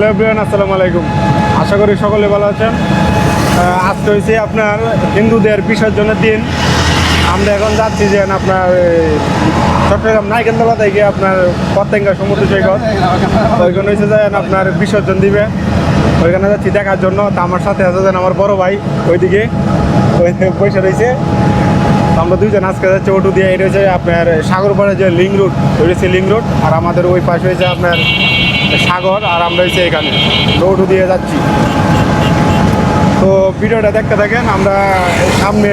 Hello everyone, আসসালামু আলাইকুম। আশা করি সকলে ভালো আছেন। আজকে হয়েছে আপনার হিন্দুদের বিসর্জনের দিন। আমরা এখন যাচ্ছি যে আপনার চট্টগ্রাম নাইকেন্দ্রবা থেকে আপনার পতেঙ্গা সমুদ্র সৈকত। ওইখানে হয়েছে যে আপনার বিসর্জন দিবে। ওইখানে যাচ্ছি দেখার জন্য। তা আমার সাথে আছে যেন আমার বড় ভাই ওইদিকে। ওই পয়সা রয়েছে আমরা দুইজন আজকে যাচ্ছি অটো দিয়ে। এটা হচ্ছে আপনার সাগরপাড়ে যে লিং রুট ওই হচ্ছে লিং রুট আর আমাদের ওই পাশে হয়েছে আপনার সাগর আর আমরা হচ্ছে এখানে। অটো দিয়ে যাচ্ছি। তো ভিডিওটা দেখতে থাকেন, আমরা সামনে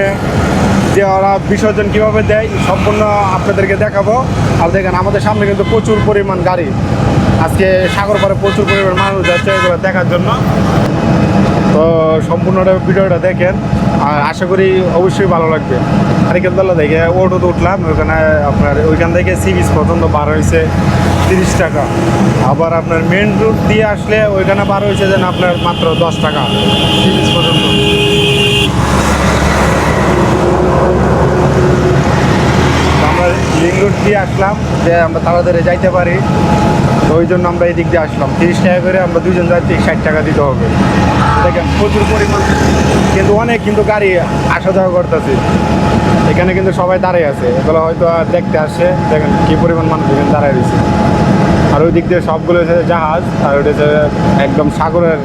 যে ওরা বিসর্জন কীভাবে দেয়, সম্পূর্ণ আপনাদেরকে দেখাবো। আর দেখেন, আমাদের সামনে কিন্তু প্রচুর পরিমাণ গাড়ি। আজকে সাগর পরে প্রচুর পরিমাণ মানুষ যাচ্ছে এগুলো দেখার জন্য। তো সম্পূর্ণটা ভিডিওটা দেখেন। আর আশা করি অবশ্যই ভালো লাগবে। নারিকেলতলা থেকে অটোতে উঠলাম, ওখানে আপনার ওইখান থেকে সি বিচ পর্যন্ত বার হয়েছে তিরিশ টাকা। আবার আপনার মেন রুট দিয়ে আসলে ওইখানে বার হয়েছে যেন আপনার মাত্র দশ টাকা সি পর্যন্ত। আমরা লিং রুট দিয়ে আসলাম, যে আমরা তাড়াতাড়ি যাইতে পারি। তো ওই জন্য আমরা এই দিক দিয়ে আসলাম। তিরিশ টাকা করে আমরা দুজন যাচ্ছি, ষাট টাকা দিতে হবে। দেখেন, প্রচুর পরিমাণ, কিন্তু অনেক কিন্তু গাড়ি আসা যাওয়া করতেছে। এখানে কিন্তু সবাই দাঁড়িয়ে আছে। এগুলো হয়তো দেখতে আসছে দেখেন, কি পরিমাণ মানুষ এখানে দাঁড়ায় রয়েছে। আর ওই দিক দিয়ে সবগুলো হচ্ছে জাহাজ, আর ওইটা হচ্ছে একদম সাগরের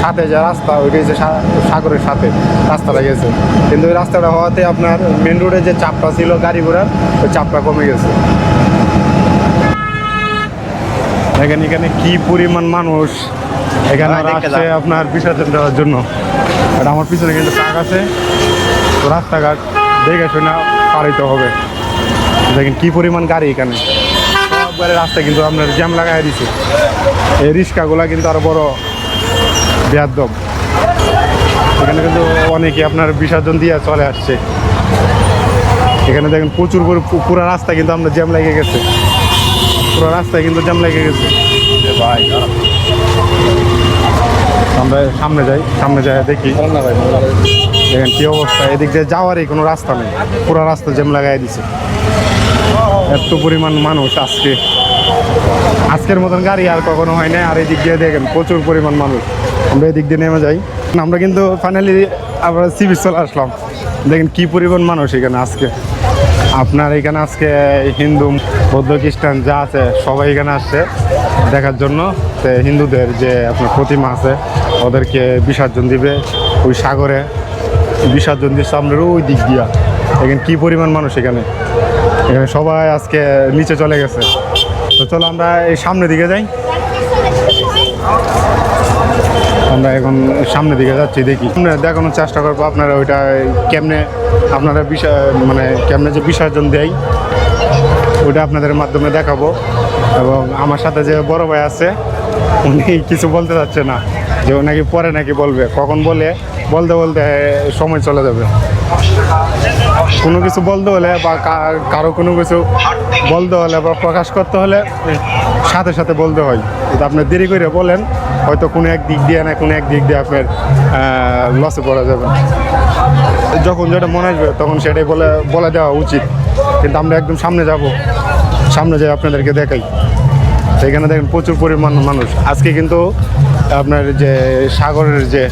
সাথে যে রাস্তা, ওইটা হচ্ছে সাগরের সাথে রাস্তাটা গেছে। কিন্তু ওই রাস্তাটা হওয়াতে আপনার মেন রোডে যে চাপটা ছিল গাড়ি ঘোড়ার, ওই চাপটা কমে গেছে। দেখেন এখানে কি পরিমাণ মানুষ? এখানে আসছে আপনার বিসর্জন দেওয়ার জন্য। আর আমার পিছনে কিন্তু ট্রাক আছে। তো রাস্তাঘাট দেখে শুনে পারিতে হবে। দেখেন কি পরিমাণ গাড়ি এখানে। সববারে রাস্তায় কিন্তু আপনার জ্যাম লাগাই দিছে। এই রিক্সাগুলা কিন্তু আরও বড় বেয়াদব। এখানে কিন্তু অনেকে আপনার বিসর্জন দিয়ে চলে আসছে। এখানে দেখেন প্রচুর পুরো রাস্তা কিন্তু আপনার জ্যাম লেগে গেছে। পুরো রাস্তায় কিন্তু জ্যাম লেগে গেছে। ভাই আমরা সামনে যাই সামনে যাই দেখি। দেখেন কি অবস্থা এদিক দিয়ে যাওয়ারই কোনো রাস্তা নেই। পুরো রাস্তা জ্যাম লাগাই দিছে। এত পরিমাণ মানুষ আজকে। আজকের মতন গাড়ি আর কখনো হয় না আর এদিক দিয়ে দেখেন প্রচুর পরিমাণ মানুষ। আমরা এদিক দিয়ে নেমে যাই। আমরা কিন্তু ফাইনালি আবার সি বিচ চলে আসলাম। দেখেন কি পরিমাণ মানুষ এখানে আজকে। আপনার এখানে আজকে হিন্দু, বৌদ্ধ, খ্রিস্টান যা আছে, সবাই এখানে আসছে দেখার জন্য। তো হিন্দুদের যে আপনার প্রতিমা আছে, ওদেরকে বিসর্জন দিবে ওই সাগরে। বিসর্জন দিচ্ছে আপনার ওই দিক দিয়া। এখানে কী পরিমাণ মানুষ এখানে? এখানে সবাই আজকে নিচে চলে গেছে। তো চলো আমরা এই সামনের দিকে যাই। আমরা এখন সামনের দিকে যাচ্ছি, দেখি। দেখানোর চেষ্টা করব আপনারা ওইটা কেমনে আপনারা বিষয় মানে কেমনে যে বিসর্জন দেয়, ওইটা আপনাদের মাধ্যমে দেখাবো। এবং আমার সাথে যে বড় ভাই আছে, উনি কিছু বলতে চাচ্ছে না, যে নাকি পরে নাকি বলবে, কখন বলে, বলতে বলতে সময় চলে যাবে। কোনো কিছু বলতে হলে বা কারও কোনো কিছু বলতে হলে বা প্রকাশ করতে হলে সাথে সাথে বলতে হয়। আপনি দেরি করে বলেন হয়তো কোনো এক দিক দিয়ে না কোনো এক দিক দিয়ে আপনার লসে পড়া যাবে। যখন যেটা মনে আসবে তখন সেটাই বলে বলে দেওয়া উচিত। কিন্তু আমরা একদম সামনে যাব। সামনে যাই আপনাদেরকে দেখাই। সেখানে দেখেন প্রচুর পরিমাণ মানুষ। আজকে কিন্তু আপনার যে সাগরের যে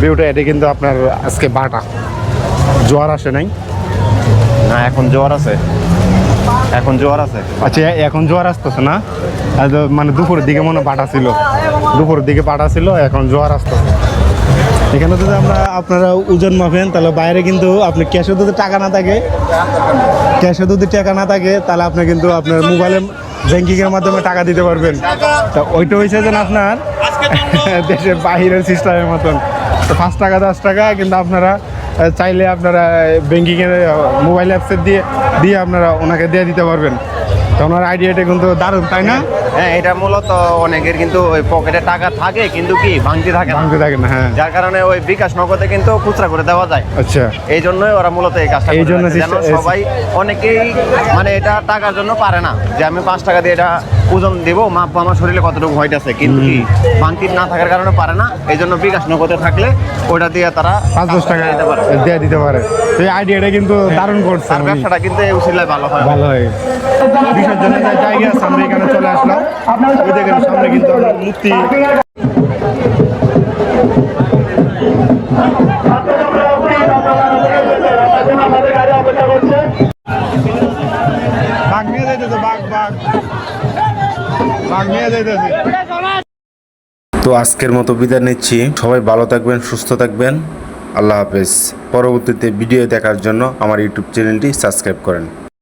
ভিউটা এটা কিন্তু আপনার আজকে বাটা। জোয়ার আসে নাই? না এখন জোয়ার আছে। এখন জোয়ার আছে। আচ্ছা এখন জোয়ার আসতেছে না? মানে দুপুরের দিকে মনে বাটা ছিল। দুপুরের দিকে বাটা ছিল, এখন জোয়ার আসতেছে এখানে যদি আমরা আপনারা ওজন মাপেন, তাহলে বাইরে কিন্তু আপনি ক্যাশে যদি টাকা না থাকে, ক্যাশে যদি টাকা না থাকে, তাহলে আপনি কিন্তু আপনার মোবাইলে ব্যাংকিংয়ের মাধ্যমে টাকা দিতে পারবেন। তা ওইটা হয়েছে যেন আপনার দেশের বাহিরের সিস্টেমের মতন। তো পাঁচ টাকা, দশ টাকা কিন্তু আপনারা চাইলে আপনারা ব্যাংকিংয়ের মোবাইল অ্যাপসের দিয়ে দিয়ে আপনারা ওনাকে দিয়ে দিতে পারবেন। তো ওনার আইডিয়াটা কিন্তু দারুণ তাই না? হ্যাঁ এটা মূলত অনেকের কিন্তু ওই পকেটে টাকা থাকে কিন্তু কি ভাঙতি থাকে না। ভাঙতে থাকে না হ্যাঁ। যার কারণে ওই বিকাশ নগদে কিন্তু খুচরা করে দেওয়া যায়। আচ্ছা। এই জন্যই ওরা মূলত এই কাজটা এই জন্য যেন সবাই অনেকেই মানে এটা টাকার জন্য পারে না। যে আমি পাঁচ টাকা দিয়ে এটা ওজন দেবো মাপবো আমার শরীরে কতটুকু হইট আছে কিন্তু কি ভাঙতি না থাকার কারণে পারে না। এই জন্য বিকাশ নগদে থাকলে ওটা দিয়ে তারা পাঁচ দশ টাকা দিতে পারে। দিয়ে দিতে পারে। এই আইডিয়াটা কিন্তু দারুণ করছে আর ব্যবসাটা কিন্তু এই উচিলায় ভালো হয়। ভালো হয়। মানুষের জন্য যে জায়গা আছে, আমরা এখানে চলে আসলাম। ওই জায়গার সামনে কিন্তু আমরা মুক্তি তো আজকের মতো বিদায় নিচ্ছি। সবাই ভালো থাকবেন, সুস্থ থাকবেন। আল্লাহ হাফেজ। পরবর্তীতে ভিডিও দেখার জন্য আমার ইউটিউব চ্যানেলটি সাবস্ক্রাইব করেন।